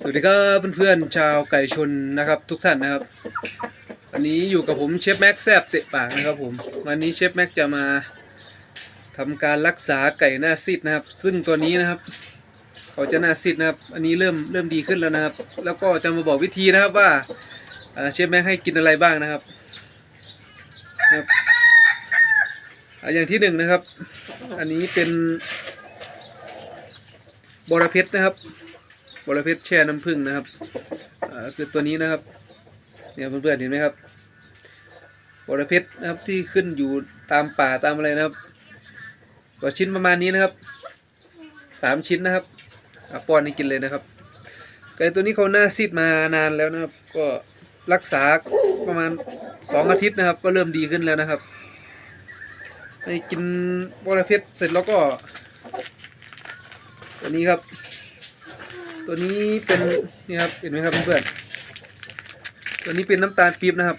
สวัสดีครับเพื่อนๆชาวไก่ชนนะครับ ทุกท่านนะครับวันนี้อยู่กับผมเชฟแม็กแซบเตะปากนะครับผมวันนี้เชฟแม็กจะมาทำการรักษาไก่หน้าซีดนะครับ ซึ่งตัวนี้นะครับเขาจะหน้าซีดนะครับ อันนี้เริ่มเริ่มดีขึ้นแล้วนะครับ แล้วก็จะมาบอกวิธีนะครับว่าเชฟแม็กให้กินอะไรบ้างนะครับนะครับอย่างที่หนึ่งนะครับ อันนี้เป็น บอระเพ็ดนะครับบอระเพ็ดแช่น้ำผึ้งนะครับคือตัวนี้นะครับเนี่ยเพื่อนๆเห็นไหมครับบอระเพ็ดนะครับที่ขึ้นอยู่ตามป่าตามอะไรนะครับก็ชิ้นประมาณนี้นะครับสามชิ้นนะครับอะป้อนให้กินเลยนะครับไก่ตัวนี้เขาหน้าซีดมานานแล้วนะครับ ก็รักษาประมาณสองอาทิตย์นะครับ ก็เริ่มดีขึ้นแล้วนะครับให้กินบอระเพ็ดเสร็จแล้วก็ ตัวนี้ครับ ตัวนี้เป็นนี่ครับเห็นไหมครับเพื่อนๆตัวนี้เป็นน้ำตาลปี๊บนะครับ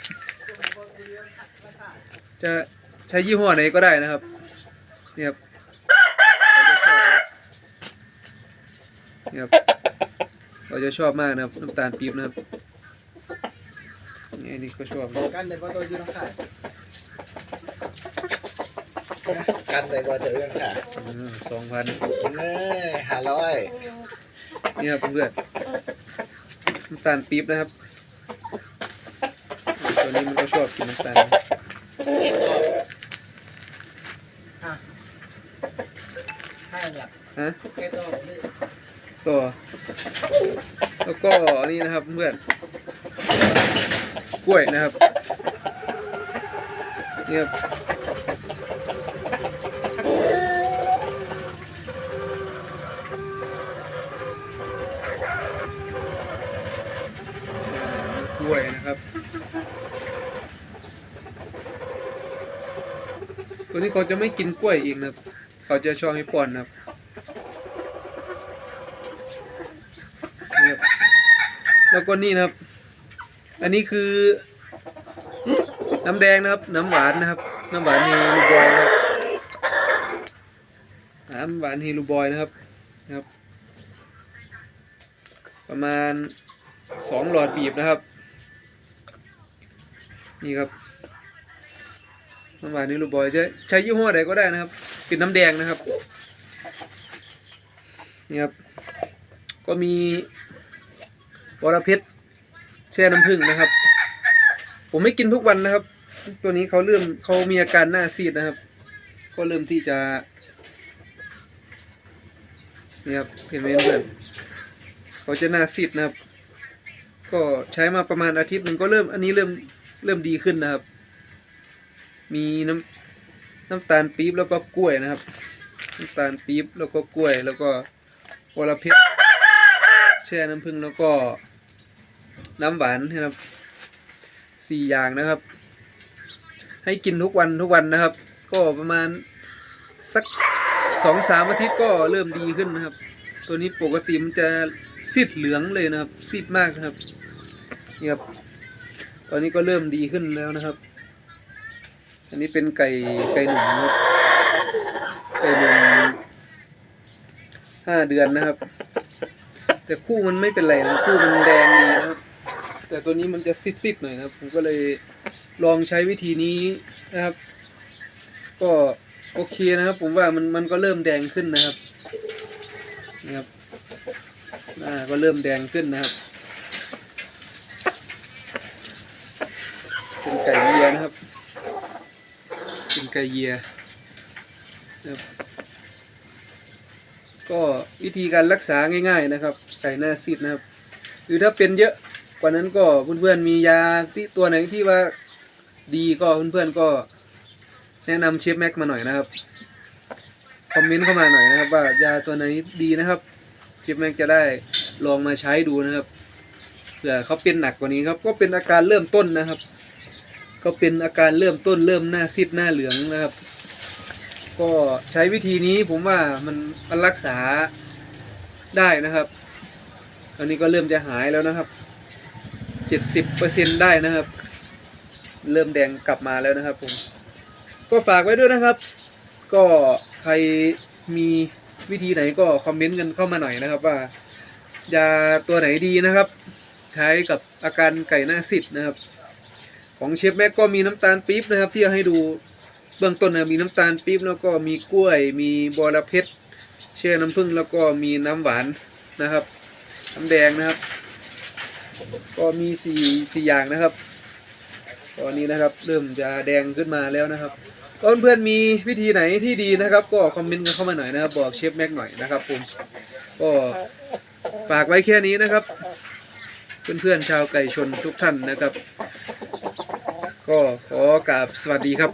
จะใช้ยี่ห้อไหนก็ได้นะครับนี่ครับนี่ครับเราจะชอบมากนะครับน้ำตาลปี๊บนะครับนี่นนี้ก็ชอบนะกันในบ่ตัวอยู่ทาง กันในบ่ตัวอยู่ทางขายสองพันเอ้ยห้าร้อยนี่ครับเพื่อนๆน้ำตาลปี๊บนะครับ ตัวนี้มันก็ชอบกินน้ำตาลห้าหลักฮะแค่ตัวนี่ต่อแล้วก็อันนี้นะครับเพื่อนกล้วยนะครับนี่ครับกล้วย นะครับ ตัวนี้เขาจะไม่กินกล้วยเองนะเขาจะชอบให้ป้อนนะครับแล้วก็นี่นะครับ อันนี้คือ น้ำแดงนะครับ น้ำหวานนะครับ น้ำหวานเฮลูบอยนะครับน้ำหวานเฮลูบอยนะครับนะครับ ประมาณสองหลอดบีบนะครับ นี่ครับน้ำหวานเฮลูบอยจะใช้ยี่ห้อใดก็ได้นะครับเป็นน้ำแดงนะครับนี่ครับก็มีวรเพชรแช่น้ำผึ้งนะครับ ผมไม่กินทุกวันนะครับ ตัวนี้เขาเริ่มเขามีอาการหน้าซีดนะครับ ก็เริ่มที่จะนี่ครับเห็นไหมเพื่อนเขาจะหน้าซีดนะครับ ก็ใช้มาประมาณอาทิตย์หนึ่งก็เริ่มอันนี้เริ่ม เริ่มดีขึ้นนะครับ มีน้ำน้ำตาลปี๊บแล้วก็กล้วยนะครับ น้ำตาลปี๊บแล้วก็กล้วย แล้วก็วรเพชรแช่น้ำผึ้งแล้วก็น้ำหวานนะครับสี่อย่างนะครับ ให้กินทุกวันทุกวันนะครับ ก็ประมาณสักสองสามอาทิตย์ก็เริ่มดีขึ้นนะครับ ตัวนี้ปกติมันจะซีดเหลืองเลยนะครับซีดมากนะครับนี่ครับ ตอนนี้ก็เริ่มดีขึ้นแล้วนะครับ อันนี้เป็นไก่ไก่หนุ่มไก่หนุ่มห้าเดือนนะครับ แต่คู่มันไม่เป็นไรนะคู่มันแดงดีนะครับ แต่ตัวนี้มันจะซิดๆหน่อยนะครับผมก็เลยลองใช้วิธีนี้นะครับ ก็โอเคนะครับ ผมว่ามันมันก็เริ่มแดงขึ้นนะครับนะครับอ่าก็เริ่มแดงขึ้นนะครับ เป็นไก่เยียนะครับ เป็นไก่เยียนะครับก็วิธีการรักษาง่าย ๆนะครับ ไก่หน้าซีดนะครับ หรือถ้าเป็นเยอะกว่านั้นก็เพื่อนๆมียาที่ตัวไหนที่ว่าดีก็เพื่อนๆก็แนะนำเชฟแม็กมาหน่อยนะครับคอมเมนต์เข้ามาหน่อยนะครับ ว่ายาตัวไหนดีนะครับเชฟแม็กจะได้ลองมาใช้ดูนะครับเผื่อเขาเป็นหนักกว่านี้ครับ ก็เป็นอาการเริ่มต้นนะครับ ก็เป็นอาการเริ่มต้นเริ่มหน้าซีดหน้าเหลืองนะครับ ก็ใช้วิธีนี้ผมว่ามันมันรักษาได้นะครับตอนนี้ก็เริ่มจะหายแล้วนะครับเจ็ดสิบเปอร์เซ็นได้นะครับ เริ่มแดงกลับมาแล้วนะครับผมก็ฝากไว้ด้วยนะครับ ก็ใครมีวิธีไหนก็คอมเมนต์กันเข้ามาหน่อยนะครับ ว่ายาตัวไหนดีนะครับ ใช้กับอาการไก่หน้าซิดนะครับ ของเชฟแม็กก็มีน้ำตาลปี๊บนะครับ ที่อให้ดูเบื้องต้นนะมีน้ำตาลปี๊บแล้วก็มีกล้วย มีบอระเพ็ดแช่น้ำผึ้งแล้วก็มีน้ำหวานนะครับน้ำแดงนะครับ ก็มีสี่สี่อย่างนะครับ ตอนนี้นะครับ เริ่มจะแดงขึ้นมาแล้วนะครับเพื่อนๆมีวิธีไหนที่ดีนะครับ ก็คอมเมนต์กันเข้ามาหน่อยนะครับ บอกเชฟแม็กหน่อยนะครับผมก็ฝากไว้แค่นี้นะครับ เพื่อนๆชาวไก่ชนทุกท่านนะครับ ก็ขอกราบสวัสดีครับ